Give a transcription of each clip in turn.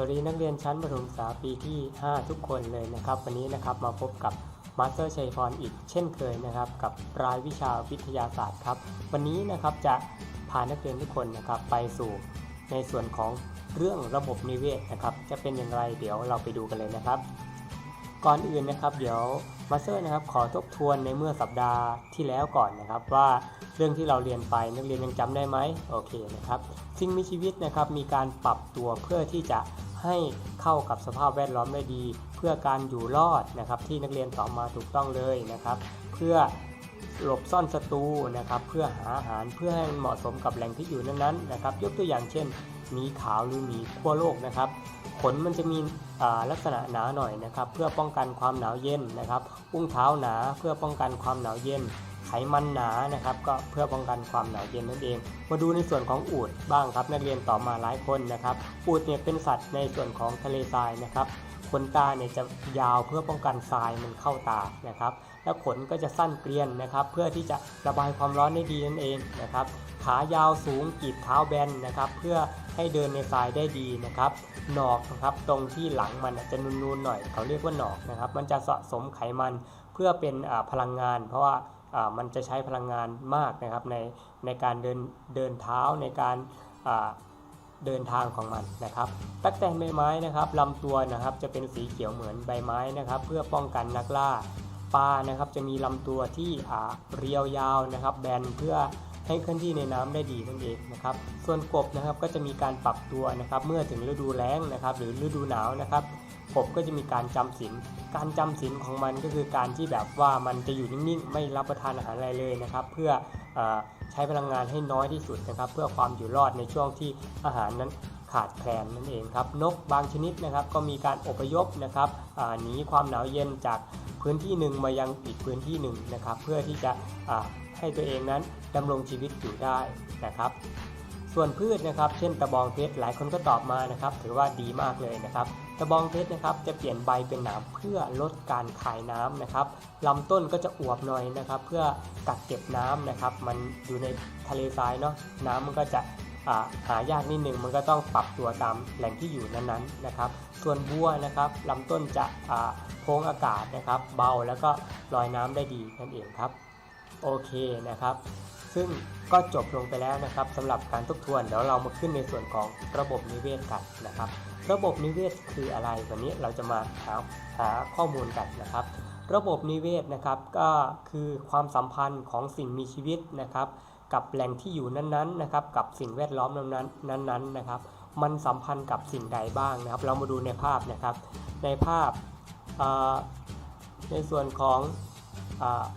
วัสดีนักเรียนชั้นประถมศึกษาปีที่ 5 ทุกคนเลยนะครับ วันนี้นะครับมาพบกับมาสเตอร์ชัยพรอีกเช่นเคยนะครับ กับรายวิชาวิทยาศาสตร์ครับ วันนี้นะครับจะพานักเรียนทุกคนนะครับไปสู่ในส่วนของเรื่องระบบนิเวศนะครับ จะเป็นอย่างไรเดี๋ยวเราไปดูกันเลยนะครับ ก่อนอื่นนะครับ เดี๋ยวมาสเตอร์นะครับขอทบทวนในเมื่อสัปดาห์ที่แล้วก่อนนะครับ ว่าเรื่องที่เราเรียนไปนักเรียนยังจำได้ไหมโอเคนะครับ สิ่งมีชีวิตนะครับมีการปรับตัวเพื่อที่จะให้เข้ากับสภาพแวดล้อมได้ดี เพื่อการอยู่รอดนะครับที่นักเรียนตอบมาถูกต้องเลยนะครับ เพื่อหลบซ่อนศัตรูนะครับ เพื่อหาอาหารเพื่อให้มันเหมาะสมกับแหล่งที่อยู่นั้นๆนะครับ ยกตัวอย่างเช่นหมีขาวหรือหมีขั้วโลกนะครับขนมันจะมีลักษณะหนาหน่อยนะครับ เพื่อป้องกันความหนาวเย็นนะครับ อุ้งเท้าหนาเพื่อป้องกันความหนาวเย็น ไขมันหนานะครับ ก็เพื่อป้องกันความหนาวเย็นนั่นเอง มาดูในส่วนของอูฐบ้างครับ นักเรียนต่อมาหลายคนนะครับ อูฐเนี่ยเป็นสัตว์ในส่วนของทะเลทรายนะครับขนตาเนี่ยจะยาวเพื่อป้องกันทรายมันเข้าตานะครับ แล้วขนก็จะสั้นเกรียนนะครับ เพื่อที่จะระบายความร้อนได้ดีนั่นเองนะครับ ขายาวสูงกีบเท้าแบนนะครับ เพื่อให้เดินในทรายได้ดีนะครับ หนอกนะครับตรงที่หลังมันจะนูนๆหน่อย เขาเรียกว่าหนอกนะครับ มันจะสะสมไขมันเพื่อเป็นพลังงาน เพราะว่า มันจะใช้พลังงานมากนะครับในในการเดินเดินเท้าในการเดินทางของมันนะครับตั๊กแตนใบไม้นะครับลำตัวนะครับจะเป็นสีเขียวเหมือนใบไม้นะครับ เพื่อป้องกันนักล่าปลานะครับจะมีลำตัวที่เรียวยาวนะครับ แบนเพื่อให้เคลื่อนที่ในน้ำได้ดีนั่นเองนะครับ ส่วนกบนะครับก็จะมีการปรับตัวนะครับ เมื่อถึงฤดูแล้งนะครับ หรือฤดูหนาวนะครับ กบก็จะมีการจำศีลการจำศีลของมันก็คือการที่แบบว่ามันจะอยู่นิ่งๆ ไม่รับประทานอาหารอะไรเลยนะครับ เพื่ออใช้พลังงานให้น้อยที่สุดนะครับ เพื่อความอยู่รอดในช่วงที่อาหารนั้นขาดแคลนนั่นเองครับ นกบางชนิดนะครับก็มีการอพยพนะครับอ่าหนีความหนาวเย็นจากพื้นที่หนึ่งมายังอีกพื้นที่หนึ่งนะครับ เพื่อที่จะให้ตัวเองนั้นดำรงชีวิตอยู่ได้นะครับ ส่วนพืชนะครับเช่นตะบองเพชรหลายคนก็ตอบมานะครับ ถือว่าดีมากเลยนะครับ ตะบองเพชรนะครับจะเปลี่ยนใบเป็นหนามเพื่อลดการคายน้ำนะครับลำต้นก็จะอวบหน่อยนะครับ เพื่อกักเก็บน้ำนะครับ มันอยู่ในทะเลทรายเนาะน้ำมันก็จะหายากนิดหนึ่งมันก็ต้องปรับตัวตามแหล่งที่อยู่นั้นๆนะครับ ส่วนบัวนะครับลำต้นจะโพรงอากาศนะครับ เบาแล้วก็ลอยน้ำได้ดีนั่นเองครับ โอเคนะครับ ซึ่งก็จบลงไปแล้วนะครับสำหรับการทบทวนเดี๋ยวเรามาขึ้นในส่วนของระบบนิเวศกันนะครับ ระบบนิเวศคืออะไรวันนี้เราจะมาหาหาข้อมูลกันนะครับ ระบบนิเวศนะครับก็คือความสัมพันธ์ของสิ่งมีชีวิตนะครับ กับแหล่งที่อยู่นั้นๆนะครับ กับสิ่งแวดล้อมนั้นๆนั้นๆนะครับ มันสัมพันธ์กับสิ่งใดบ้างนะครับ เรามาดูในภาพนะครับ ในภาพในส่วนของ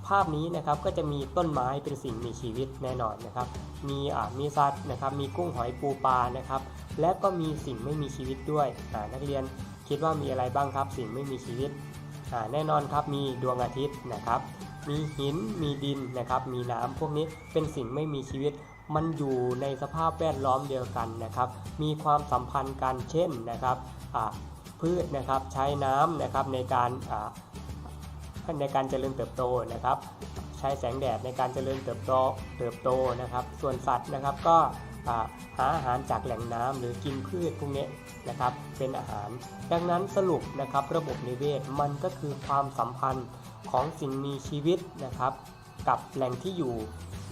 ภาพนี้นะครับก็จะมีต้นไม้เป็นสิ่งมีชีวิตแน่นอนนะครับ มีมีสัตว์นะครับมีกุ้งหอยปูปลานะครับ และก็มีสิ่งไม่มีชีวิตด้วยนักเรียนคิดว่ามีอะไรบ้างครับ สิ่งไม่มีชีวิตแน่นอนครับมีดวงอาทิตย์นะครับ มีหินมีดินนะครับ มีน้ำพวกนี้เป็นสิ่งไม่มีชีวิตมันอยู่ในสภาพแวดล้อมเดียวกันนะครับ มีความสัมพันธ์กันเช่นนะครับพืชนะครับใช้น้ำนะครับในการ ในการเจริญเติบโตนะครับ ใช้แสงแดดในการเจริญเติบโตเติบโตนะครับ ส่วนสัตว์นะครับก็หาอาหารจากแหล่งน้ำหรือกินพืชพวกนี้นะครับเป็นอาหาร ดังนั้นสรุปนะครับระบบนิเวศมันก็คือความสัมพันธ์ของสิ่งมีชีวิตนะครับกับแหล่งที่อยู่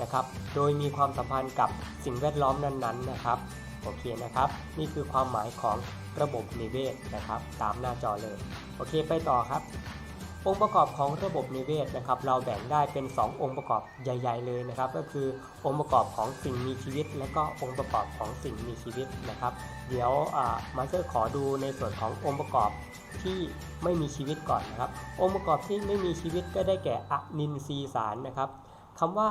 นะครับ โดยมีความสัมพันธ์กับสิ่งแวดล้อมนั้นๆนะครับโอเคนะครับ นี่คือความหมายของระบบนิเวศนะครับ ตามหน้าจอเลย โอเคไปต่อครับ องค์ประกอบของระบบนิเวศนะครับ เราแบ่งได้เป็น 2 องค์ประกอบใหญ่ ๆ เลยนะครับ ก็คือองค์ประกอบของสิ่งมีชีวิต และก็องค์ประกอบของสิ่งมีชีวิตนะครับ เดี๋ยวมาเตอร์ขอดูในส่วนขององค์ประกอบที่ไม่มีชีวิตก่อนนะครับ องค์ประกอบที่ไม่มีชีวิตก็ได้แก่อะนินทรีสารนะครับคำว่า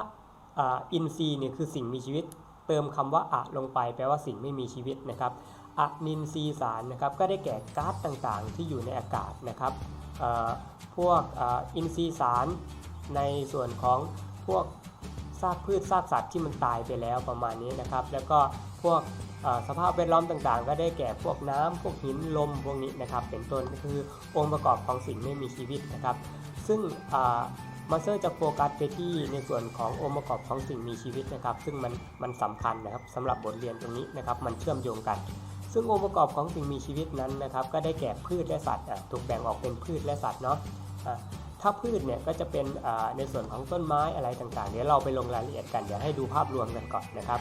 อ่าอินทรีย์เนี่ยคือสิ่งมีชีวิต เติมคำว่าอะลงไปแปลว่าสิ่งไม่มีชีวิตนะครับ อะนินทรีสารนะครับก็ได้แก่ก๊าซต่างๆ ที่อยู่ในอากาศนะครับพวกอ,อินทรีย์สารในส่วนของพวกซากพืชซากสัตว์ที่มันตายไปแล้วประมาณนี้นะครับ แล้วก็พวกสภาพแวดล้อมต่างๆ ก็ได้แก่พวกน้ำพวกหินลมพวกนี้นะครับ เป็นต้นก็คือองค์ประกอบของสิ่งไม่มีชีวิตนะครับ ซึ่งมาสเตอร์จะโฟกัสไปที่ในส่วนขององค์ประกอบของสิ่งมีชีวิตนะครับ ซึ่งมันมันสำคัญนะครับสำหรับบทเรียนตรงนี้นะครับ มันเชื่อมโยงกัน ซึ่งองค์ประกอบของสิ่งมีชีวิตนั้นนะครับ ก็ได้แก่พืชและสัตว์ถูกแบ่งออกเป็นพืชและสัตว์เนาะะถ้าพืชเนี่ยก็จะเป็นในส่วนของต้นไม้อะไรต่างๆ เดี๋ยวเราไปลงรายละเอียดกันเดี๋ยวให้ดูภาพรวมกันก่อนนะครับ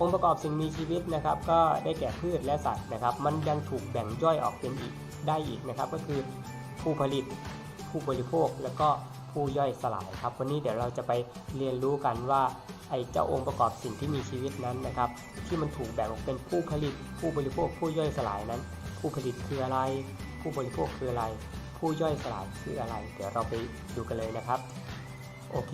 องค์ประกอบสิ่งมีชีวิตนะครับ ก็ได้แก่พืชและสัตว์นะครับ มันยังถูกแบ่งย่อยออกเป็นอีกได้อีกนะครับ ก็คือผู้ผลิต ผู้บริโภค แล้วก็ผ ผู้ย่อยสลายครับ วันนี้เดี๋ยวเราจะไปเรียนรู้กันว่าไอ้เจ้าองค์ประกอบสิ่งที่มีชีวิตนั้นนะครับ ที่มันถูกแบ่งออกเป็นผู้ผลิต ผู้บริโภค ผู้ย่อยสลายนั้น ผู้ผลิตคืออะไร ผู้บริโภคคืออะไร ผู้ย่อยสลายคืออะไร เดี๋ยวเราไปดูกันเลยนะครับโอเค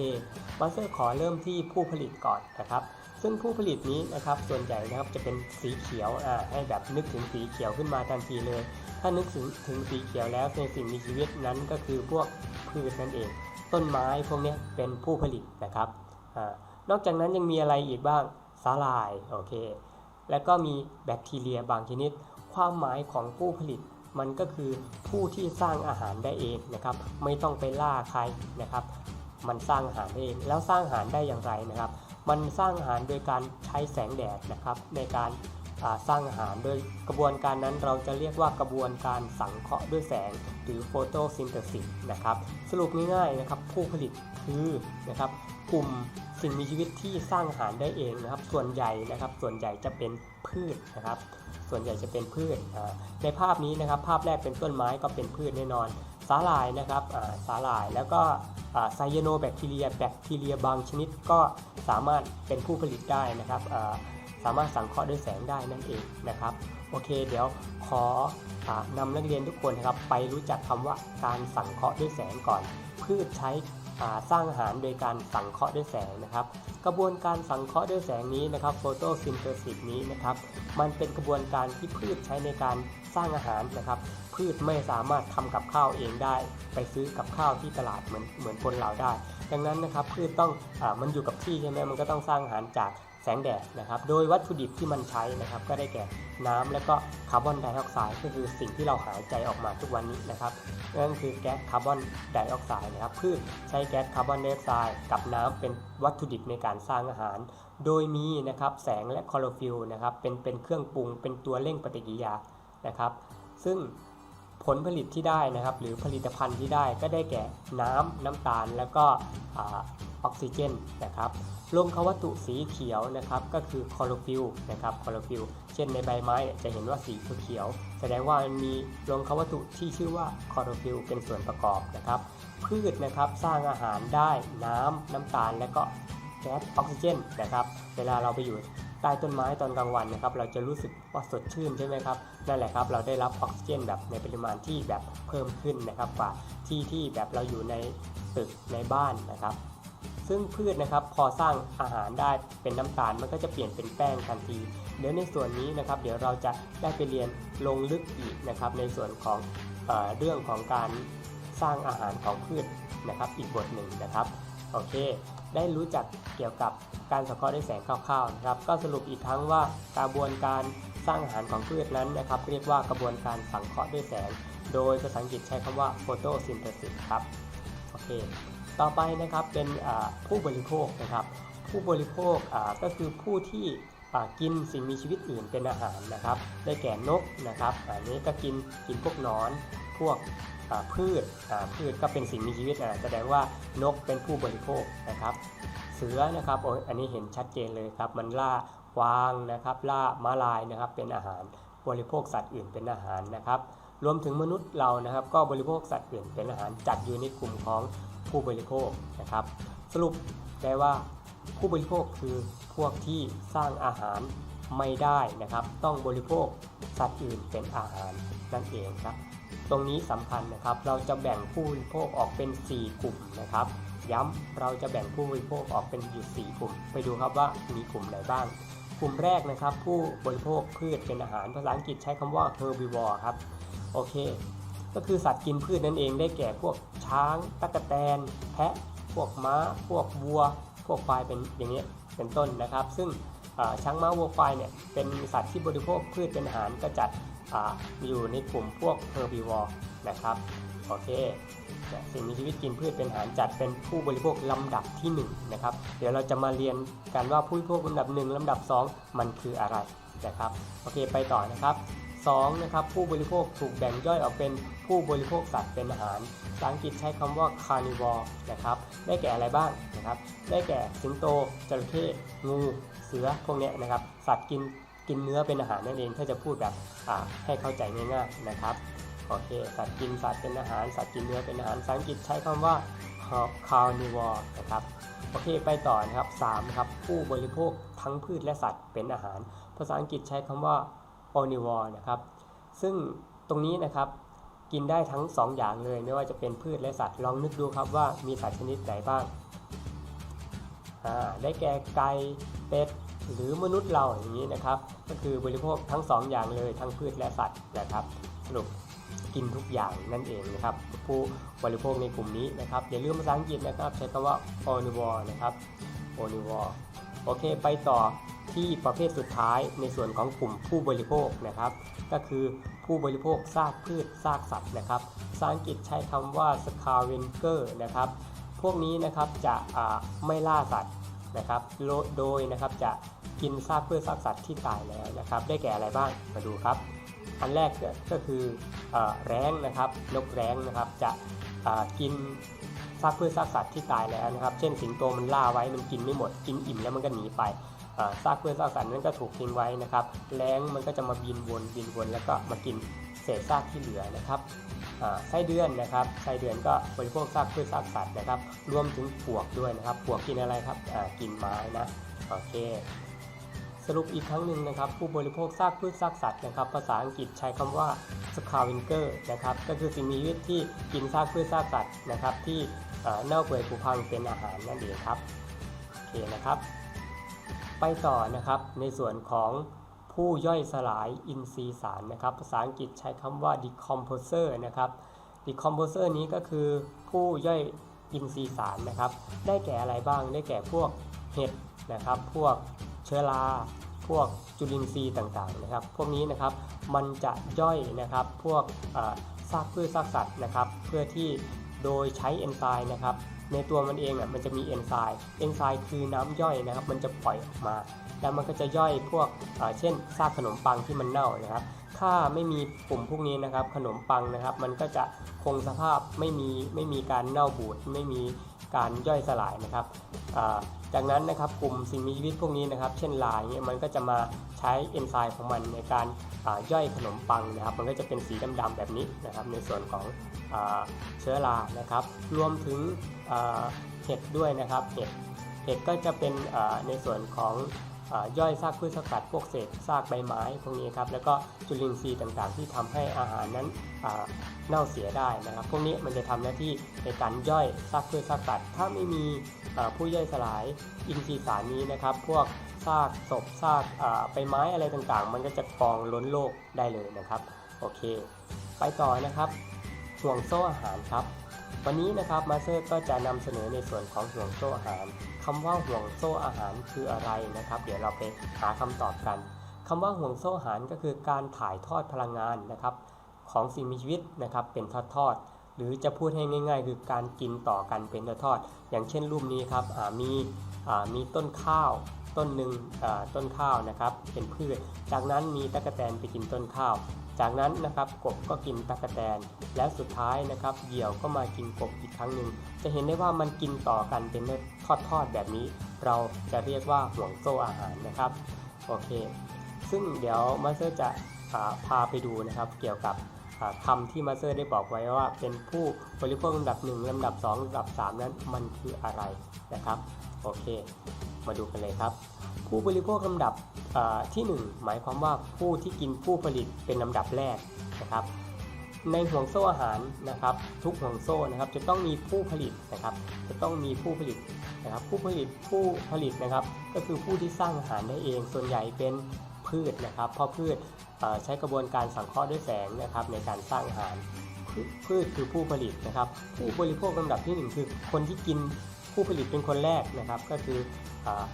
มาสเตอร์ขอเริ่มที่ผู้ผลิตก่อนนะครับ ซึ่งผู้ผลิตนี้นะครับส่วนใหญ่นะครับจะเป็นสีเขียวอ่าให้แบบนึกถึงสีเขียวขึ้นมาทันทีเลย ถ้านึกถึงถึงสีเขียวแล้วในสิ่งมีชีวิตนั้นก็คือพวกพืชนั่นเอง ต้นไม้พวกนี้เป็นผู้ผลิตนะครับอนอกจากนั้นยังมีอะไรอีกบ้างสาหร่ายโอเค แล้วก็มีแบคทีเรียบางชนิด ความหมายของผู้ผลิตมันก็คือผู้ที่สร้างอาหารได้เองนะครับ ไม่ต้องไปล่าใครนะครับ มันสร้างอาหารได้เองแล้วสร้างอาหารได้อย่างไรนะครับ มันสร้างอาหารโดยการใช้แสงแดดนะครับ ในการ สร้างอาหารโดยกระบวนการนั้นเราจะเรียกว่ากระบวนการสังเคราะห์ด้วยแสง หรือโฟโตซินเทซิสนะครับสรุปง่ายๆนะครับผู้ผลิตคือนะครับกลุ่มสิ่งมีชีวิตที่สร้างอาหารได้เองนะครับ ส่วนใหญ่นะครับ ส่วนใหญ่จะเป็นพืชนะครับ ส่วนใหญ่จะเป็นพืชในภาพนี้นะครับ ภาพแรกเป็นต้นไม้ก็เป็นพืชแน่นอน สาหร่ายนะครับสาหร่ายแล้วก็ไซยาโนแบคทีเรีย แบคทีเรียบางชนิดก็สามารถเป็นผู้ผลิตได้นะครับ สามารถสังเคราะห์ด้วยแสงได้นั่นเองนะครับ โอเค เดี๋ยวขอนำนักเรียนทุกคนนะครับ ไปรู้จักคำว่าการสังเคราะห์ด้วยแสงก่อน พืชใช้สร้างอาหารโดยการสังเคราะห์ด้วยแสงนะครับ กระบวนการสังเคราะห์ด้วยแสงนี้นะครับโฟโตซินเทซิสนี้นะครับ มันเป็นกระบวนการที่พืชใช้ในการสร้างอาหารนะครับ พืชไม่สามารถทำกับข้าวเองได้ ไปซื้อกับข้าวที่ตลาดเหมือนเหมือนคนเราได้ ดังนั้นนะครับพืชต้องอมันอยู่กับที่ใช่ไหมมันก็ต้องสร้างอาหารจาก แสงแดดนะครับ โดยวัตถุดิบที่มันใช้นะครับ ก็ได้แก่น้ำและก็คาร์บอนไดออกไซด์ก็คือสิ่งที่เราหายใจออกมาทุกวันนี้นะครับนั่นคือแก๊สคาร์บอนไดออกไซด์นะครับพืชใช้แก๊สคาร์บอนไดออกไซด์กับน้ำเป็นวัตถุดิบในการสร้างอาหาร โดยมีนะครับแสงและคลอโรฟิลล์นะครับเป็นเป็นเครื่องปรุงเป็นตัวเร่งปฏิกิริยานะครับ ซึ่ง ผลผลิตที่ได้นะครับ หรือผลิตภัณฑ์ที่ได้ก็ได้แก่น้ำน้ำตาลแล้วก็ออกซิเจนนะครับลงควัตถุสีเขียวนะครับก็คือคลอโรฟิลล์นะครับคลอโรฟิลล์เช่นในใบไม้จะเห็นว่าสีเขียว แสดงว่ามันมีลงควัตถุที่ชื่อว่าคลอโรฟิลล์เป็นส่วนประกอบนะครับ พืชนะครับสร้างอาหารได้น้ำน้ำตาล และก็แก๊สออกซิเจนนะครับ เวลาเราไปอยู่ ใต้ต้นไม้ตอนกลางวันนะครับเราจะรู้สึกว่าสดชื่นใช่ไหมครับนั่นแหละครับเราได้รับออกซิเจนแบบในปริมาณที่แบบเพิ่มขึ้นนะครับกว่าที่ที่แบบเราอยู่ในตึกในบ้านนะครับ ซึ่งพืชนะครับพอสร้างอาหารได้เป็นน้ำตาลมันก็จะเปลี่ยนเป็นแป้งทันที เดี๋ยวในส่วนนี้นะครับ เดี๋ยวเราจะได้ไปเรียนลงลึกอีกนะครับ ในส่วนของเออเรื่องของการสร้างอาหารของพืชนะครับ อีกบทหนึ่งนะครับโอเค ได้รู้จัก เกี่ยวกับการสังเคราะห์ด้วยแสงคร่าวๆนะครับ ก็สรุปอีกครั้งว่ากระบวนการสร้างอาหารของพืชนั้นนะครับ เรียกว่ากระบวนการสังเคราะห์ด้วยแสง โดยภาษาอังกฤษใช้คำว่า photosynthesis ครับโอเคต่อไปนะครับเป็นผู้บริโภคนะครับ ผู้บริโภคก็คือผู้ที่กินสิ่งมีชีวิตอื่นเป็นอาหารนะครับ ได้แก่นกนะครับอันนี้ก็กินกินพวกนอน พวกพืชพืชก็เป็นสิ่งมีชีวิตอ่าแสดงว่านกเป็นผู้บริโภคนะครับ สือนะครับโอ้ยอันนี้เห็นชัดเจนเลยครับ มันล่าวางนะครับ ล่าม้าลายนะครับ เป็นอาหารบริโภคสัตว์อื่นเป็นอาหารนะครับ รวมถึงมนุษย์เรานะครับ ก็บริโภคสัตว์อื่นเป็นอาหารจัดอยู่ในกลุ่มของผู้บริโภคนะครับ สรุปได้ว่าผู้บริโภคคือพวกที่สร้างอาหารไม่ได้นะครับ ต้องบริโภคสัตว์อื่นเป็นอาหารนั่นเองครับ ตรงนี้สำคัญนะครับ เราจะแบ่งผู้บริโภคออกเป็น 4 กลุ่มนะครับ ย้ำเราจะแบ่งผู้บริโภคออกเป็นอยู่ 4 กลุ่ม ไปดูครับว่ามีกลุ่มไหนบ้าง กลุ่มแรกนะครับ ผู้บริโภคพืชเป็นอาหารภาษาอังกฤษใช้คำว่า herbivore ครับ โอเค ก็คือสัตว์กินพืชนั่นเองได้แก่พวกช้างตะกแตน แพะ พวกม้า พวกวัว พวกควายเป็นอย่างนี้ยเป็นต้นนะครับ ซึ่งช้างม้าวัวควายเนี่ยเป็นสัตว์ที่บริโภคพืชเป็นอาหารก็จัดออยู่ในกลุ่มพวก herbivore นะครับ โอเค สิ่งมีชีวิตกินพืชเป็นอาหารจัดเป็นผู้บริโภคลำดับที่1นะครับเดี๋ยวเราจะมาเรียนกันว่าผู้บริโภคลำดับ 1ลำดับ 2 มันคืออะไรนะครับโอเคไปต่อนะครับ2นะครับผู้บริโภคถูกแบ่งย่อยออกเป็นผู้บริโภคสัตว์เป็นอาหารภาษาอังกฤษใช้คำว่า carnivore นะครับได้แก่อะไรบ้างนะครับได้แก่สิงโตจระเข้งูเสือพวกเนี้ยนะครับสัตว์กินกินเนื้อเป็นอาหารนั่นเองถ้าจะพูดแบบอ่าให้เข้าใจง่ายๆนะครับ โอเค สัตว์กินสัตว์เป็นอาหาร สัตว์กินเนื้อเป็นอาหารภาษาอังกฤษใช้คำว่า carnivore นะครับ โอเค ไปต่อนะครับ3ครับ ผู้บริโภคทั้งพืชและสัตว์เป็นอาหาร ภาษาอังกฤษใช้คำว่า omnivore นะครับ ซึ่งตรงนี้นะครับกินได้ทั้ง 2 อย่างเลย ไม่ว่าจะเป็นพืชและสัตว์ ลองนึกดูครับว่ามีสัตว์ชนิดไหนบ้าง ได้แก่ไก่ เป็ด หรือมนุษย์เราอย่างนี้นะครับ ก็คือบริโภคทั้ง 2 อย่างเลยทั้งพืชและสัตว์นะครับ สรุป กินทุกอย่างนั่นเองนะครับผู้บริโภคในกลุ่มนี้นะครับอย่าลืมภาษาอังกฤษนะครับใช้คำว่า omnivore นะครับ omnivore โอเคไปต่อที่ประเภทสุดท้ายในส่วนของกลุ่มผู้บริโภคนะครับ ก็คือผู้บริโภคซากพืชซากสัตว์นะครับภาษาอังกฤษใช้คำว่า scavenger นะครับพวกนี้นะครับจะไม่ล่าสัตว์นะครับโดยนะครับจะกินซากพืชซากสัตว์ที่ตายแล้วนะครับ ได้แก่อะไรบ้างมาดูครับ อันแรกก็คือแร้งนะครับนกแร้งนะครับจะกินซากพืชซากสัตว์ที่ตายแล้วนะครับ เช่นสิงโตมันล่าไว้มันกินไม่หมดกินอิ่มแล้วมันก็หนีไปซากพืชซากสัตว์นั้นก็ถูกทิ้งไว้นะครับแร้งมันก็จะมาบินวนบินวนแล้วก็มากินเศษซากที่เหลือนะครับไส้เดือนนะครับไส้เดือนก็บริโภคซากพืชซากสัตว์นะครับ รวมถึงปวกด้วยนะครับปวกกินอะไรครับกินไม้นะโอเค รุปอีกครั้งหนึ่งนะครับ ผู้บริโภคซากพืชซากสัตว์นะครับ ภาษาอังกฤษใช้คำว่า scavenger นะครับ ก็คือสิ่งมีชีวิตที่กินซากพืชซากสัตว์นะครับ ที่เน่าเปื่อยผุพังเป็นอาหารนั่นเองครับโอเคนะครับ ไปต่อนะครับในส่วนของผู้ย่อยสลายอินทรีย์สารนะครับ ภาษาอังกฤษใช้คำว่า decomposer นะครับ decomposer นี้ก็คือผู้ย่อยอินทรีย์สารนะครับ ได้แก่อะไรบ้างได้แก่พวกเห็ดนะครับ พวก ชื้อราพวกจุลินทรีย์ต่างๆนะครับ พวกนี้นะครับมันจะย่อยนะครับพวกซากพืชซากสัตว์นะครับ เพื่อที่โดยใช้เอนไซม์นะครับ ในตัวมันเองอะมันจะมีเอนไซม์เอนไซม์คือน้ำย่อยนะครับ มันจะปล่อยออกมา แล้วมันก็จะย่อยพวกเช่นซากขนมปังที่มันเน่านะครับ ถ้าไม่มีกลุ่มพวกนี้นะครับ ขนมปังนะครับ มันก็จะคงสภาพไม่มีไม่มีการเน่าบูดไม่มีการย่อยสลายนะครับ จากนั้นนะครับกลุ่มสิ่งมีชีวิตพวกนี้นะครับ เช่นลายเนี่ยมันก็จะมาใช้เอนไซม์ของมันในการาย่อยขนมปังนะครับ มันก็จะเป็นสีดำๆแบบนี้นะครับ ในส่วนของอเชื้อรานะครับ รวมถึงเห็ดด้วยนะครับเห็ดเห็ดก็จะเป็นในส่วนของ ย่อยซากพืชซากสัตว์พวกเศษซากใบไม้พวกนี้ครับแล้วก็จุลินทรีย์ต่างๆ ที่ทำให้อาหารนั้นเน่าเสียได้นะครับ พวกนี้มันจะทำหน้าที่ในการย่อยซากพืชซากสัตว์ ถ้าไม่มีผู้ย่อยสลายอินทรีย์สารนี้นะครับ พวกซากศพซากใบไม้อะไรต่างๆ มันก็จะกองล้นโลกได้เลยนะครับโอเค ไปต่อนะครับห่วงโซ่อาหารครับ วันนี้นะครับมาเตอร์ก็จะนำเสนอในส่วนของห่วงโซ่อาหาร คำว่าห่วงโซ่อาหารคืออะไรนะครับ เดี๋ยวเราไปหาคำตอบกันคำว่าห่วงโซ่อาหารก็คือการถ่ายทอดพลังงานนะครับ ของสิ่งมีชีวิตนะครับเป็นทอดๆหรือจะพูดให้ง่าย ๆ คือการกินต่อกันเป็นทอดๆอย่างเช่นรูปนี้ครับมีมีต้นข้าวต้นหนึ่งต้นข้าวนะครับ เป็นพืช จากนั้นมีตะกแตนไปกินต้นข้าว จากนั้นนะครับกบก็กินตะกแตน และสุดท้ายนะครับเหยี่ยวก็มากินกบอีกครั้งหนึ่งจะเห็นได้ว่ามันกินต่อกันเป็นทอดๆแบบนี้ เราจะเรียกว่าห่วงโซ่อาหารนะครับโอเค ซึ่งเดี๋ยวมาสเตอร์จะพาไปดูนะครับ เกี่ยวกับอ่าคำที่มาสเตอร์ได้บอกไว้ว่า เป็นผู้บริโภคลำดับ1ลำดับ2ลำดับ 3 นั้นมันคืออะไรนะครับโอเค มาดูกันเลยครับ ผู้บริโภคลำดับอ่าที่ 1 หมายความว่าผู้ที่กินผู้ผลิตเป็นลำดับแรกนะครับ ในห่วงโซ่อาหารนะครับ ทุกห่วงโซ่นะครับจะต้องมีผู้ผลิตนะครับ จะต้องมีผู้ผลิตนะครับ ผู้ผลิตผู้ผลิตนะครับ ก็คือผู้ที่สร้างอาหารได้เองส่วนใหญ่เป็นพืชนะครับเพราะพืชใช้กระบวนการสังเคราะห์ด้วยแสงนะครับ ในการสร้างอาหารพืพืชคือผู้ผลิตนะครับ ผู้บริโภคลำดับที่หนึ่งคือคนที่กินผู้ผลิตเป็นคนแรกนะครับ ก็คือ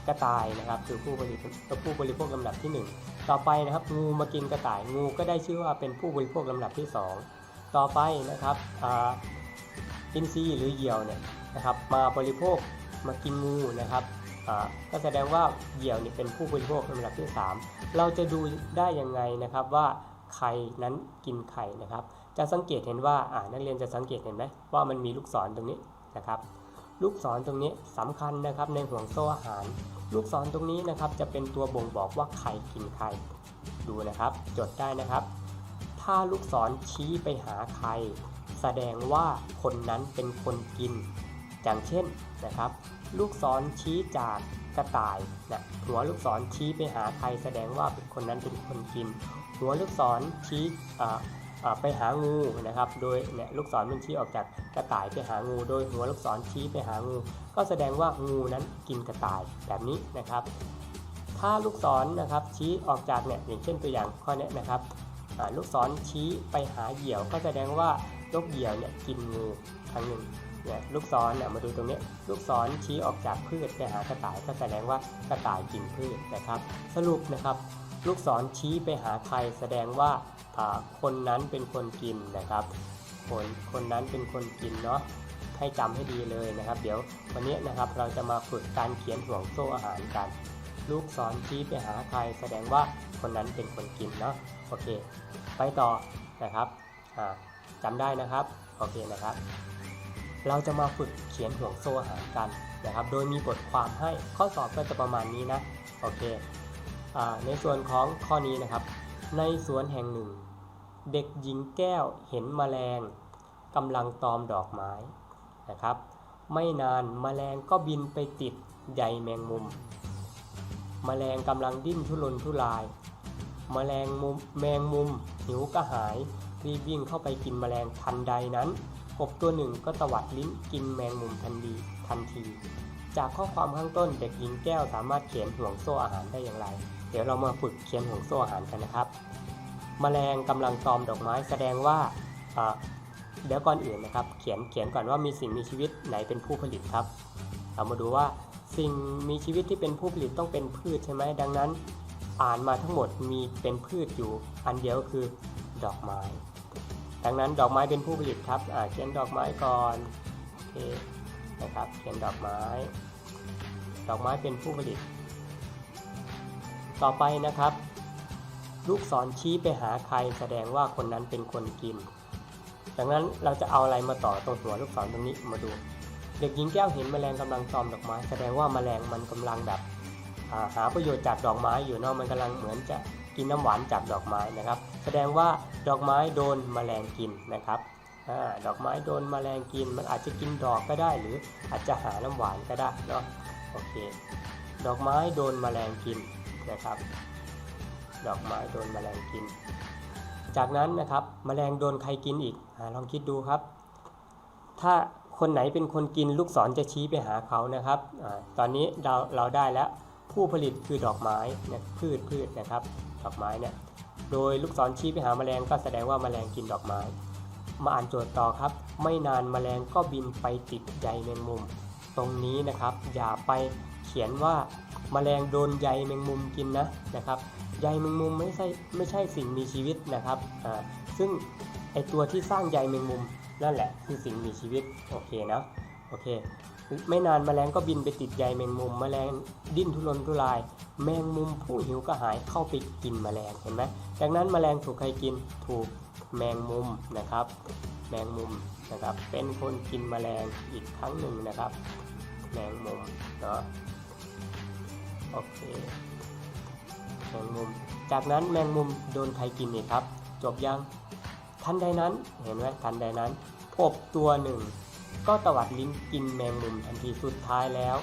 กระต่ายนะครับคือผู้ผลิตผู้บริโภคลำดับที่หนึ่งต่อไปนะครับงูมากินกระต่ายงูก็ได้ชื่อว่าเป็นผู้บริโภคลำดับที่ 2 ต่อไปนะครับอ่าอินทรีย์หรือเหยี่ยวเนี่ยนะครับมาบริโภคมากินงูนะครับอ่าก็แสดงว่าเหยี่ยวนี่เป็นผู้บริโภคลำดับที่ 3 เราจะดูได้ยังไงนะครับว่าใครนั้นกินไข่นะครับ จะสังเกตเห็นว่านักเรียนจะสังเกตเห็นไหมว่ามันมีลูกศรตรงนี้นะครับ ลูกศรตรงนี้สำคัญนะครับในห่วงโซ่อาหาร ลูกศรตรงนี้นะครับจะเป็นตัวบ่งบอกว่าใครกินใครดูนะครับ จดได้นะครับ ถ้าลูกศรชี้ไปหาใครแสดงว่าคนนั้นเป็นคนกิน อย่างเช่นนะครับ ลูกศรชี้จากกระต่ายนะหัวลูกศรชี้ไปหาใครแสดงว่าเป็นคนนั้นเป็นคนกิน หัวลูกศรชี้อ่า ไปหางูนะครับ โดยเนี่ยลูกศรมันชี้ออกจากกระต่ายไปหางู โดยหัวลูกศรชี้ไปหางู ก็แสดงว่างูนั้นกินกระต่ายแบบนี้นะครับ ถ้าลูกศรนะครับชี้ออกจากเนี่ยอย่างเช่นตัวอย่างข้อนี้นะครับลูกศรชี้ไปหาเหยี่ยว ก็แสดงว่านกเหยี่ยวเนี่ยกินงูครั้งหนึ่งเนี่ยลูกศรเนี่ยมาดูตรงนี้ลูกศรชี้ออกจากพืชไปหากระต่ายก็แสดงว่ากระต่ายกินพืชนะครับ สรุปนะครับ ลูกศรชี้ไปหาใครแสดงว่าคนนั้นเป็นคนกินนะครับ คนคนนั้นเป็นคนกินเนาะให้จำให้ดีเลยนะครับ เดี๋ยววันนี้นะครับเราจะมาฝึกการเขียนห่วงโซ่อาหารกัน ลูกศรชี้ไปหาใครแสดงว่าคนนั้นเป็นคนกินเนาะโอเค ไปต่อนะครับอ่าจำได้นะครับโอเคนะครับ เราจะมาฝึกเขียนห่วงโซ่อาหารกันนะครับ โดยมีบทความให้ข้อสอบก็จะประมาณนี้นะโอเค ในส่วนของข้อนี้นะครับ ในสวนแห่งหนึ่ง เด็กหญิงแก้วเห็นแมลงกำลังตอมดอกไม้นะครับ ไม่นานแมลงก็บินไปติดใยแมงมุมแมลงกำลังดิ้นทุรนทุรายแมลงมุมแมงมุมหิวกระหายรีบวิ่งเข้าไปกินแมลงทันใดนั้น กบตัวหนึ่งก็ตวัดลิ้นกินแมงมุมทันทีทันที จากข้อความข้างต้นเด็กหญิงแก้วสามารถเขียนห่วงโซ่อาหารได้อย่างไร เดี๋ยวเรามาฝึกเขียนห่วงโซ่อาหารกันนะครับแมลงกำลังตอมดอกไม้แสดงว่าเดี๋ยวก่อนอื่นนะครับ เขียนเขียนก่อนว่ามีสิ่งมีชีวิตไหนเป็นผู้ผลิตครับ เรามาดูว่าสิ่งมีชีวิตที่เป็นผู้ผลิตต้องเป็นพืชใช่ไหมดังนั้น อ่านมาทั้งหมดมีเป็นพืชอยู่ อันเดียวคือดอกไม้ ดังนั้นดอกไม้เป็นผู้ผลิตครับเขียนดอกไม้ก่อนโอเคนะครับ เขียนดอกไม้ ดอกไม้เป็นผู้ผลิต ต่อไปนะครับ ลูกศรชี้ไปหาใครแสดงว่าคนนั้นเป็นคนกิน ดังนั้นเราจะเอาอะไรมาต่อตรงหัวลูกศรตรงนี้มาดู เด็กหญิงแก้วเห็นแมลงกำลังตอมดอกไม้แสดงว่าแมลงมันกำลังแบบาหาประโยชน์จากดอกไม้อยู่นาะมันกำลังเหมือนจะกินน้ำหวานจากดอกไม้นะครับ แสดงว่าดอกไม้โดนแมลงกินนะครับอดอกไม้โดนแมลงกิน มันอาจจะกินดอกก็ได้ หรืออาจจะหาน้ำหวานก็ได้เนาะโอเค ดอกไม้โดนแมลงกิน นะครับ ดอกไม้โดนแมลงกิน จากนั้นนะครับแมลงโดนใครกินอีกอลองคิดดูครับ ถ้าคนไหนเป็นคนกินลูกศรจะชี้ไปหาเขานะครับอตอนนี้เราเราได้แล้วผู้ผลิตคือดอกไม้เนี่ยพืชพืชนะครับ ดอกไม้เนี่ยโดยลูกศรชี้ไปหาแมลงก็แสดงว่าแมลงกินดอกไม้ มาอ่านโจทย์ต่อครับ ไม่นานแมลงก็บินไปติดใยแมงมุม ตรงนี้นะครับ อย่าไป เขียนว่าแมลงโดนใยแมงมุมกินนะนะครับใยแมงมุมไม่ใช่ไม่ใช่สิ่งมีชีวิตนะครับอ่าซึ่งไอตัวที่สร้างใยแมงมุมนั่นแหละคือสิ่งมีชีวิตโอเคนะโอเค ไม่นานแมลงก็บินไปติดใยแมงมุมแมลงดิ้นทุรนทุราย แมงมุมผู้หิวกระหายเข้าไปกินแมลงเห็นไหมดังนั้นแมลงถูกใครกินถูกแมงมุมนะครับ แมงมุมนะครับเป็นคนกินแมลงอีกครั้งหนึ่งนะครับ แมงมุมเนาะ โอเคแมงมุม จากนั้นแมงมุมโดนใครกินนี่ครับ จบยัง ทันใดนั้นเห็นไหมทันใดนั้นกบตัวหนึ่ง ก็ตวัดลิ้นกินแมงมุมทันทีสุดท้ายแล้ว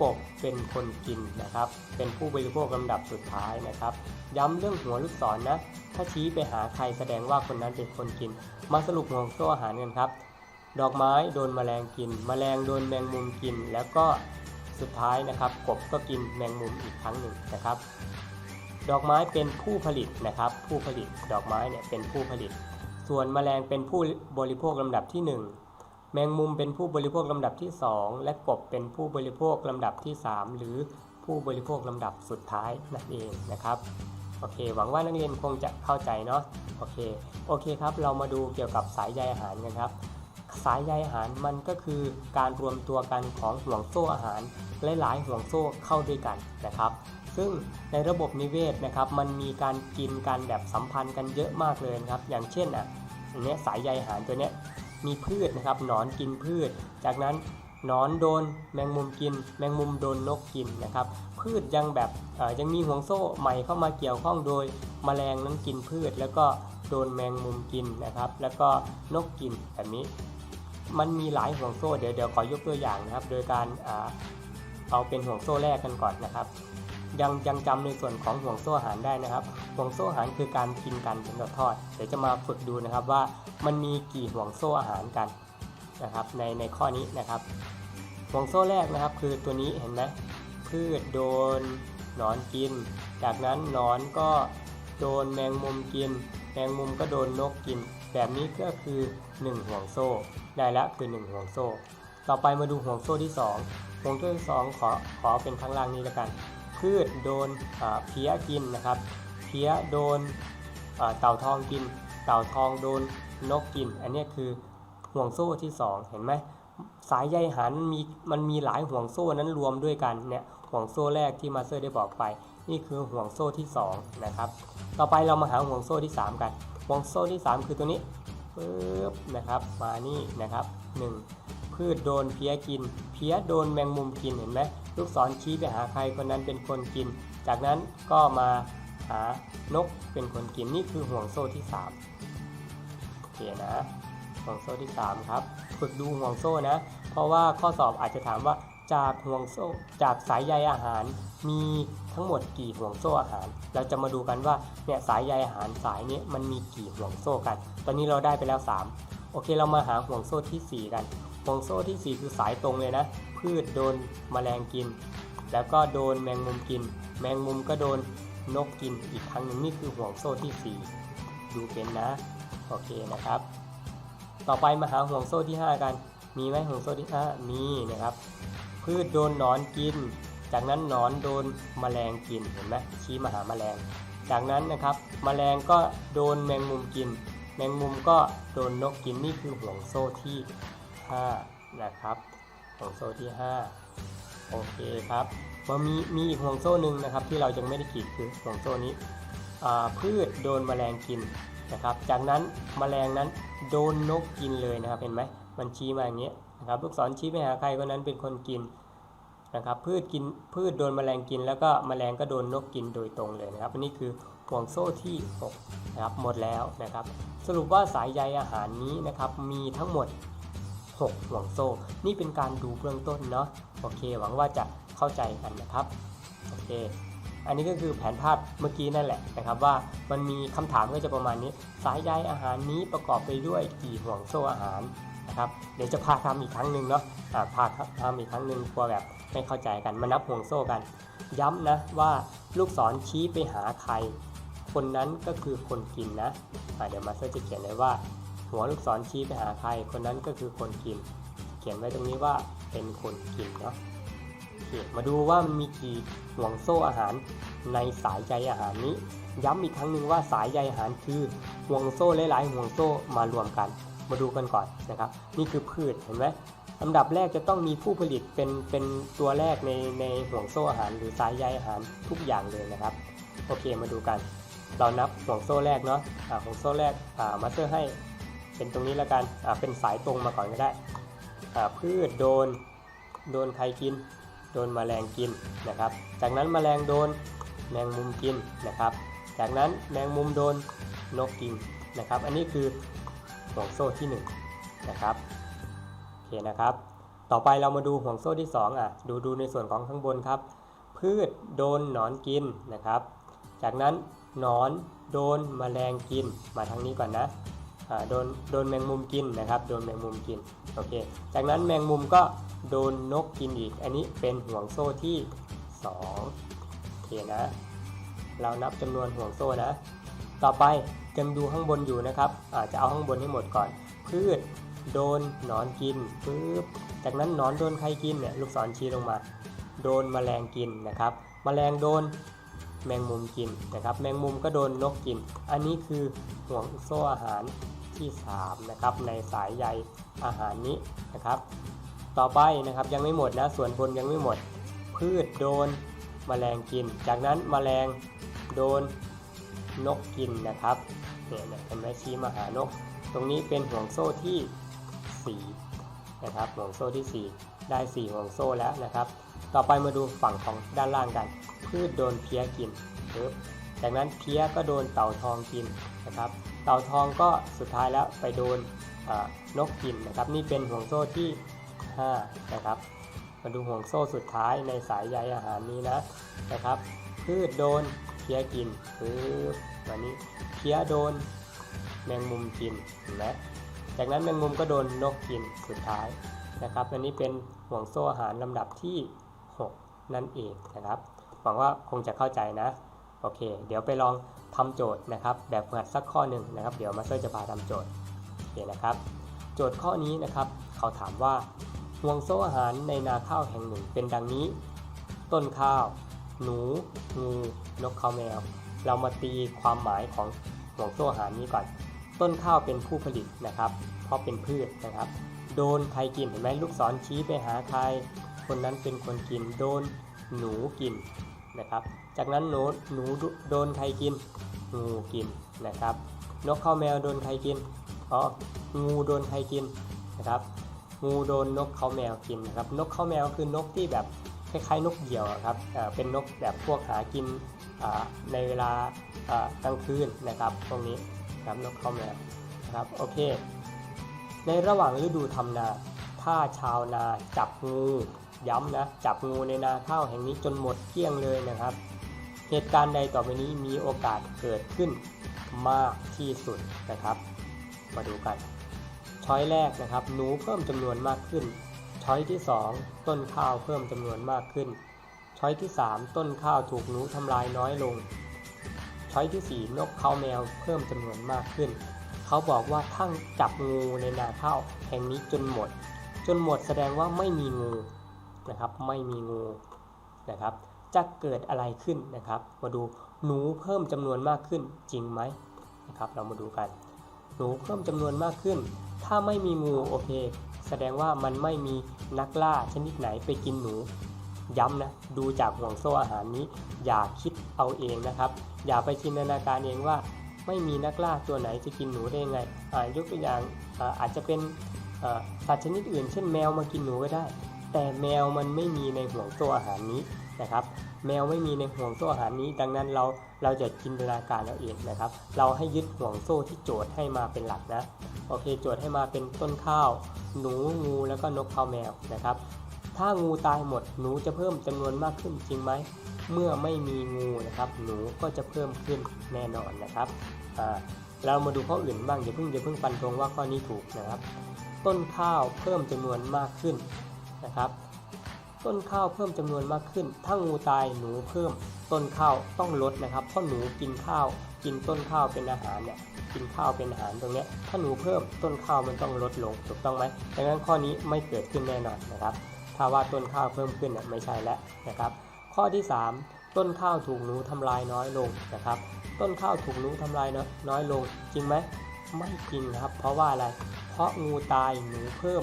กบเป็นคนกินนะครับ เป็นผู้บริโภคลำดับสุดท้ายนะครับ ย้ำเรื่องหัวลูกศรนนะ ถ้าชี้ไปหาใครแสดงว่าคนนั้นเป็นคนกิน มาสรุปห่วงโซ่อาหารกันครับ ดอกไม้โดนแมลงกินแมลงโดนแมงมุมกิน แล้วก็ สุดท้ายนะครับ กบก็กินแมงมุมอีกครั้งหนึ่งนะครับ ดอกไม้เป็นผู้ผลิตนะครับ ผู้ผลิตดอกไม้เนี่ยเป็นผู้ผลิต ส่วนแมลงเป็นผู้บริโภคลำดับที่หนึ่งแมงมุมเป็นผู้บริโภคลำดับที่ 2 และกบเป็นผู้บริโภคลำดับที่ 3 หรือผู้บริโภคลำดับสุดท้ายนั่นเองนะครับโอเค หวังว่านักเรียนคงจะเข้าใจเนาะโอเคโอเคครับ เรามาดูเกี่ยวกับสายใยอาหารกันครับ สายใยอาหารมันก็คือการรวมตัวกันของห่วงโซ่อาหารหลายๆห่วงโซ่เข้าด้วยกันนะครับ ซึ่งในระบบนิเวศนะครับมันมีการกินกันแบบสัมพันธ์กันเยอะมากเลยครับ อย่างเช่นอะอย่างเนี้ยสายใยอาหารตัวเนี้ยมีพืชนะครับหนอนกินพืช จากนั้นหนอนโดนแมงมุมกิน แมงมุมโดนนกกินนะครับ พืชยังแบบยังมีห่วงโซ่ใหม่เข้ามาเกี่ยวข้องโดยแมลงนั้นกินพืช แล้วก็โดนแมงมุมกินนะครับ แล้วก็นกกินแบบนี้ มันมีหลายห่วงโซ่เดี๋ยวเดี๋ยวขอยกตัวอย่างนะครับ โดยการอเอาเป็นห่วงโซ่แรกกันก่อนนะครับ ยังยังจำในส่วนของห่วงโซ่อาหารได้นะครับ ห่วงโซ่อาหารคือการกินกันเป็นทอด เดี๋ยวจะมาฝึกดูนะครับว่ามันมีกี่ห่วงโซ่อาหารกันนะครับ ในในข้อนี้นะครับ ห่วงโซ่แรกนะครับ คือตัวนี้เห็นไหมพืชโดนหนอนกิน จากนั้นหนอนก็โดนแมงมุมกิน แมงมุมก็โดนนกกิน แบบนี้ก็คือ 1 ห่วงโซ่ ได้ละคือ 1 ห่วงโซ่ ต่อไปมาดูห่วงโซ่ที่ 2 ห่วงโซ่ที่2ขอขอเป็นข้างล่างนี้แล้วกัน พืชโดนเพี้ยกินนะครับเพี้ยโดนเต่าทองกิน เต่าทองโดนนกกิน อันนี้คือห่วงโซ่ที่ 2 เห็นไหมสายใยหารมันมีมันมีหลายห่วงโซ่นั้นรวมด้วยกันเนี่ยห่วงโซ่แรกที่มาเตอร์ได้บอกไป นี่คือห่วงโซ่ที่ 2 นะครับ ต่อไปเรามาหาห่วงโซ่ที่ 3 กัน ห่วงโซ่ที่ 3 คือตัวนี้ ปึ๊บนะครับมานี่นะครับ 1 พืชโดนเพี้ยกิน เพี้ยโดนแมงมุมกินเห็นไหมลูกศรชี้ไปหาใครคนนั้นเป็นคนกิน จากนั้นก็มาหานกเป็นคนกินนี่คือห่วงโซ่ที่3โอเคนะห่วงโซ่ที่ 3 ครับ ฝึกดูห่วงโซ่นะ เพราะว่าข้อสอบอาจจะถามว่า จากห่วงโซ่จากสายใยอาหารมีทั้งหมดกี่ห่วงโซ่อาหาร เราจะมาดูกันว่าเนี่ยสายใยอาหารสายนี้มันมีกี่ห่วงโซ่กัน ตอนนี้เราได้ไปแล้ว 3 โอเคเรามาหาห่วงโซ่ทีสี่4 กัน ห่วงโซ่ทีสี่ 4 คือสายตรงเลยนะ พืชโดนแมลงกิน แล้วก็โดนแมงมุมกิน แมงมุมก็โดนนกกินอีกครั้งหนึ่งนี่คือห่วงโซ่ที่ 4 ดูเป็นนะ โอเคนะครับ ต่อไปมาหาห่วงโซ่ที่ 5 กัน มีไหมห่วงโซ่ที่ 5 มีนะครับ พืชโดนหนอนกิน จากนั้นหนอนโดนแมลงกินเห็นไหมชี้มาหาแมลง จากนั้นนะครับแมลงก็โดนแมงมุมกิน แมงมุมก็โดนนกกินนี่คือห่วงโซ่ที่ 5 นะครับห่วงโซ่ที่ 5 โอเคครับมามีมีอีกห่วงโซ่หนึ่งนะครับ ที่เรายังไม่ได้ขีดคือห่วงโซ่นี้พืชโดนแมลงกินนะครับ จากนั้นแมลงนั้นโดนนกกินเลยนะครับเห็นไหมมันชี้มาอย่างเงี้ย นะครับลูกศรชี้ไปหาใครคนนั้นเป็นคนกินนะครับพืชกินพืชโดนแมลงกิน แล้วก็แมลงก็โดนนกกินโดยตรงเลยนะครับอันนี้คือห่วงโซ่ที่6นะครับหมดแล้วนะครับ สรุปว่าสายใยอาหารนี้นะครับมีทั้งหมด 6 ห่วงโซ่ นี่เป็นการดูเบื้องต้นเนาะโอเค หวังว่าจะเข้าใจกันนะครับโอเคอันนี้ก็คือแผนภาพเมื่อกี้นั่นแหละนะครับว่ามันมีคำถามก็จะประมาณนี้ สายใยอาหารนี้ประกอบไปด้วยกี่ห่วงโซ่อาหาร นะครับเดี๋ยวจะพาทำอีกครั้งหนึ่งเนาะพาทำอีกครั้งหนึ่งกลัวแบบไม่เข้าใจกันมานับห่วงโซ่กัน ย้ำนะว่าลูกศรชี้ไปหาใคร คนนั้นก็คือคนกินนะอ่าเดี๋ยวมาสเตอร์จะเขียนเลยว่า หัวลูกศรชี้ไปหาใคร คนนั้นก็คือคนกิน เขียนไว้ตรงนี้ว่าเป็นคนกินเนาะมาดูว่ามันมีกี่ห่วงโซ่อาหารในสายใยอาหารนี้ ย้ำอีกครั้งหนึ่งว่าสายใยอาหารคือห่วงโซ่หลายๆห่วงโซ่มารวมกัน มาดูกันก่อนนะครับ นี่คือพืชเห็นไหมลำดับแรกจะต้องมีผู้ผลิตเป็นเป็นตัวแรกในในห่วงโซ่อาหารหรือสายใยอาหารทุกอย่างเลยนะครับ โอเคมาดูกัน เรานับห่วงโซ่แรกเนาะห่วงโซ่แรกมาสเตอร์ให้เป็นตรงนี้แล้วกันเป็นสายตรงมาก่อนก็ได้พืชโดนโดนใครกิน โดนแมลงกินนะครับ จากนั้นแมลงโดนแมงมุมกินนะครับ จากนั้นแมงมุมโดนนกกินนะครับ อันนี้คือ ห่วงโซ่ที่1นงนะครับโอเคนะครับ ต่อไปเรามาดูห่วงโซ่ที่ 2อะดูดูในส่วนของข้างบนครับ พืชโดนหนอนกินนะครับ จากนั้นหนอนโดนแมลงกินมาทางนี้ก่อนนะอ่าโดนโดนแมงมุมกินนะครับ โดนแมงมุมกินโอเค จากนั้นแมงมุมก็โดนนกกินอีก อันนี้เป็นห่วงโซ่ที่2โอเคนะ เรานับจำนวนห่วงโซ่นะ ต่อไป ยังดูข้างบนอยู่นะครับอาจจะเอาข้างบนให้หมดก่อน พืชโดนหนอนกินปึ๊บจากนั้นหนอนโดนใครกินเนี่ยลูกศรชี้ลงมา โดนแมลงกินนะครับแมลงโดนแมงมุมกินนะครับ แมงมุมก็โดนนกกิน อันนี้คือห่วงโซ่อาหารที่3นะครับในสายใยอาหารนี้นะครับต่อไปนะครับยังไม่หมดนะส่วนบนยังไม่หมด พืชโดนแมลงกิน จากนั้นแมลงโดนนกกินนะครับ เนี่ยเนี่ยเห็นไมชี้มาหานก ตรงนี้เป็นห่วงโซ่ที่4นะครับห่วงโซ่ที่ 4 ได้ 4 ห่วงโซ่แล้วนะครับ ต่อไปมาดูฝั่งของด้านล่างกัน พืชโดนเพี้ยกินปึ๊บจากนั้นเพี้ยก็โดนเต่าทองกินนะครับ เต่าทองก็สุดท้ายแล้วไปโดนนกกินนะครับ นี่เป็นห่วงโซ่ที่5นะครับ มาดูห่วงโซ่สุดท้ายในสายใยอาหารนี้นะนะครับ พืชโดนเพี้ยกินปึ๊บ วันนี้เพี้ยโดนแมงมุมกินเห็นไหมจากนั้นแมงมุมก็โดนนกกินสุดท้ายนะครับ อันนี้เป็นห่วงโซ่อาหารลำดับที่ 6 นั่นเองนะครับ หวังว่าคงจะเข้าใจนะ โอเค เดี๋ยวไปลองทำโจทย์นะครับ แบบหัดสักข้อหนึ่งนะครับ เดี๋ยวมาสเตอร์จะพาทำโจทย์โอเคนะครับ โจทย์ข้อนี้นะครับ เขาถามว่าห่วงโซ่อาหารในนาข้าวแห่งหนึ่งเป็นดังนี้ ต้นข้าว หนู งู นกเขาแมว เรามาตีความหมายของห่วงโซ่อาหารนี้ก่อน ต้นข้าวเป็นผู้ผลิตนะครับ เพราะเป็นพืชนะครับ โดนใครกินเห็นไหมลูกศรชี้ไปหาใคร คนนั้นเป็นคนกิน โดนหนูกินนะครับ จากนั้นหนูหนูโดนใครกิน งูกินนะครับ นกข้าวแมวโดนใครกิน อ๋อ งูโดนใครกินนะครับ งูโดนนกเขาแมวกินนะครับ นกเขาแมวคือนกที่แบบคล้ายๆนกเหยี่ยวอครับ เป็นนกแบบพวกหากิน ในเวลากลางคืนนะครับ ตรงนี้ครับนกเขาแมวนะครับโอเค ในระหว่างฤดูทำนา ถ้าชาวนาจับงูย้ำนะจับงูในนาข้าวแห่งนี้จนหมดเกลี้ยงเลยนะครับ เหตุการณ์ใดต่อไปนี้มีโอกาสเกิดขึ้นมากที่สุดนะครับ มาดูกัน ช้อยแรกนะครับ หนูเพิ่มจำนวนมากขึ้น ช้อยที่ 2 ต้นข้าวเพิ่มจำนวนมากขึ้น ช้อยที่ 3 ต้นข้าวถูกหนูทำลายน้อยลง ช้อยทีสี่4 นกเขาแมวเพิ่มจำนวนมากขึ้น เขาบอกว่าถ้าจับงูในนาข้าวแห่งนี้จนหมด จนหมดแสดงว่าไม่มีงูนะครับ ไม่มีงูนะครับ จะเกิดอะไรขึ้นนะครับ มาดูหนูเพิ่มจำนวนมากขึ้นจริงไหมนะครับ เรามาดูกัน หนูเพิ่มจำนวนมากขึ้น ถ้าไม่มีงูโอเค แสดงว่ามันไม่มีนักล่าชนิดไหนไปกินหนู ย้ำนะดูจากห่วงโซ่อาหารนี้ อย่าคิดเอาเองนะครับ อย่าไปจินตนาการเองว่า ไม่มีนักล่าตัวไหนจะกินหนูได้ยังไงยกตัวอย่างอาจจะเป็นสัตว์ชนิดอื่น เช่นแมวมากินหนูก็ได้ แต่แมวมันไม่มีในห่วงโซ่อาหารนี้นะครับ แมวไม่มีในห่วงโซ่อาหารนี้ ดังนั้นเราเราจะจินตนาการเราเองนะครับ เราให้ยึดห่วงโซ่ที่โจทย์ให้มาเป็นหลักนะโอเคโจทย์ให้มาเป็นต้นข้าว หนูงูแล้วก็นกเขาแมวนะครับ ถ้างูตายหมดหนูจะเพิ่มจำนวนมากขึ้นจริงไหม เมื่อไม่มีงูนะครับ หนูก็จะเพิ่มขึ้นแน่นอนนะครับเรามาดูข้ออื่นบ้างอย่าเพิ่งอย่าเพิ่งฟันธงว่าข้อนี้ถูกนะครับ ต้นข้าวเพิ่มจำนวนมากขึ้นนะครับ ต้นข้าวเพิ่มจำนวนมากขึ้น ถ้างูตายหนูเพิ่มต้นข้าวต้องลดนะครับ เพราะหนูกินข้าว กินต้นข้าวเป็นอาหารเนี่ยกินข้าวเป็นอาหารตรงนี้ถ้าหนูเพิ่มต้นข้าวมันต้องลดลงถูกต้องไหมดังนั้นข้อนี้ไม่เกิดขึ้นแน่นอนนะครับ ถ้าว่าต้นข้าวเพิ่มขึ้นเนี่ยไม่ใช่แล้วนะครับ ข้อที่ 3 ต้นข้าวถูกหนูทำลายน้อยลงนะครับ ต้นข้าวถูกหนูทำลายน้อยน้อยลง จริงไหมไม่จริงครับ เพราะว่าอะไร เพราะงูตายหนูเพิ่ม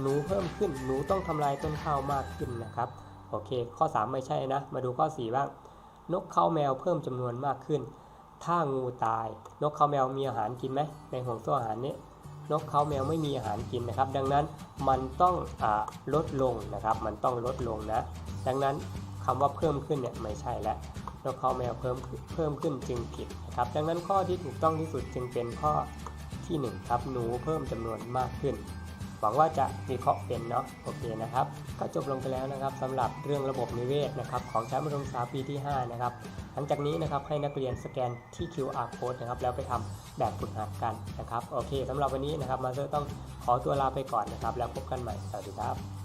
หนูเพิ่มขึ้นหนูต้องทำลายต้นข้าวมากขึ้นนะครับโอเค ข้อ 3 ไม่ใช่นะ มาดูข้อ 4 บ้าง นกเขาแมวเพิ่มจำนวนมากขึ้น ถ้างูตาย นกเขาแมวมีอาหารกินไหมในห่วงโซ่อาหารนี้ นกเขาแมวไม่มีอาหารกินนะครับ ดังนั้นมันต้องอลดลงนะครับ มันต้องลดลงนะ ดังนั้นคำว่าเพิ่มขึ้นเนี่ยไม่ใช่แล้วนกเขาแมวเพิ่มเพิ่มขึ้นจึงผิดนะครับ ดังนั้นข้อที่ถูกต้องที่สุดจึงเป็นข้อที่1ครับหนูเพิ่มจำนวนมากขึ้น หวังว่าจะวิเคราะห์เป็นเนาะโอเคนะครับ ก็จบลงไปแล้วนะครับสำหรับเรื่องระบบนิเวศนะครับของชั้นมัธยมศึกษาปีที่ 5 นะครับ หลังจากนี้นะครับให้นักเรียนสแกนที่ QR code นะครับแล้วไปทำแบบฝึกหัดกันนะครับโอเคสำหรับวันนี้นะครับมาสเตอร์ต้องขอตัวลาไปก่อนนะครับ แล้วพบกันใหม่สวัสดีครับ